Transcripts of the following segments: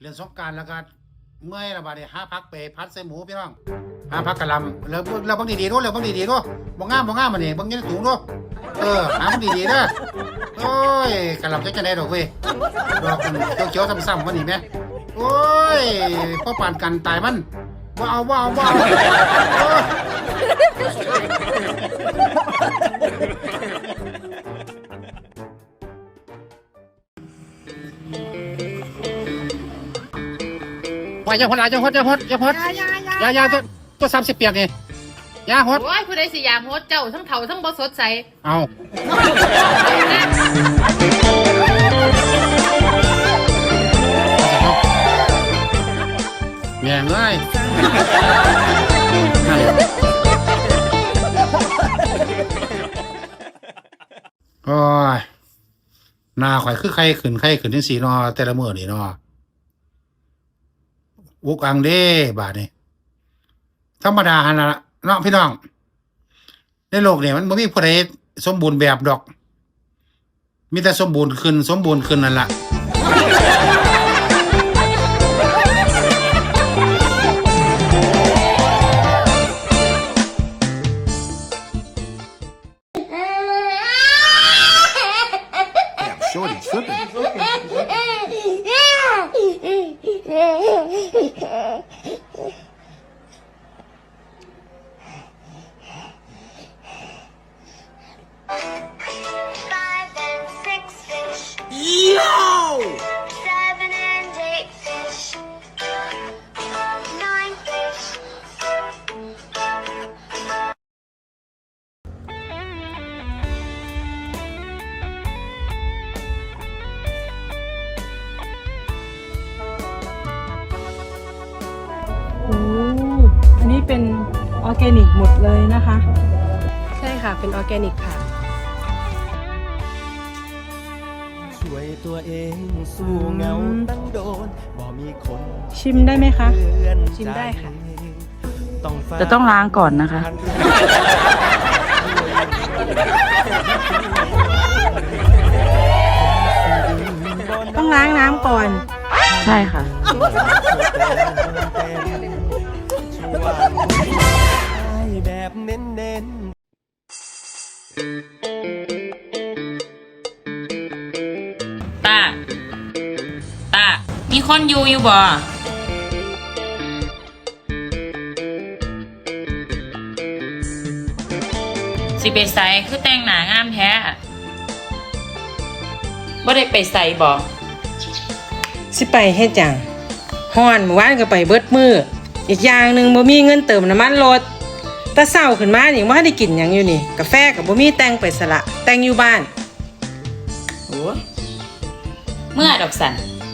เรียนสงการแล้วก็เมื่อยระบาดเนี่ยห้าพักไปพัดใส่หมูพี่น้องห้าพักกะลำแล้วแล้วบางดีๆด้วยแล้วบางดีๆด้วยบ่งงามบ่งงามมันนี่บางอยังสูงด้วยเออหาบางดีๆเด้อโอ้ยกะลำจะจะได้ดอกเว้ยดอกมันเขียวๆซ้ำๆมันนี่แม่โอ้ยพ่อปานกันตายมันว้าวว้าวว้าว โอ้ยว่าจะพดอะไรจะพดจะพดจะพดยายายายายาตัวตัวสามสิบเปียกนี่ยาฮดโอ้ยผู้ใดสิอยากโฮดเจ้าทั้งเฒ่าทั้งบ่สดใสเอาแม่งเลยโอ้ยหน้าข่อยคือใครขึ้นใครขึ้นจังสีนอแต่ละมื้อนี่นอ อุกอังเด้บาดนี่ธรรมดาหั่นล่ะเนาะพี่น้อง ในโลกเนี่ยมันบ่มีผู้ใดสมบูรณ์แบบดอก มีแต่สมบูรณ์ขึ้น สมบูรณ์ขึ้นนั่นล่ะ Okay. เป็นออร์แกนิกหมดเลยนะคะ ใช่ค่ะเป็นออร์แกนิกค่ะ ช่วยตัวเองสู้เหงาตั้งโดนบ่มีคนชิมได้ไหมคะเพื่อนชิมได้ค่ะ ต้องฝากจะต้องล้างก่อนนะคะ ต้องล้างน้ำก่อน ใช่ค่ะแคนอยู่อยู่บ่สิไปใส่คือแต่งหนางามแท้บ่ได้ไปใส่บ่สิไปเฮ็ดหยังฮ้อนเมื่อวานก็ไปเบิดมืออีกอย่างหนึ่งบ่มีเงินเติมน้ำมันรถแต่เช้าขึ้นมานี่บ่ทันได้กินหยังอยู่นี่ กาแฟก็บ่มีแต่งไปสละแต่งอยู่บ้านโอ้ยเมื่อดอกสันท่าน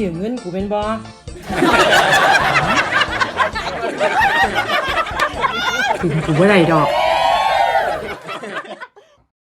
ยืมเงินกูเป็นบอถึงกูบ่ไหร่ดอก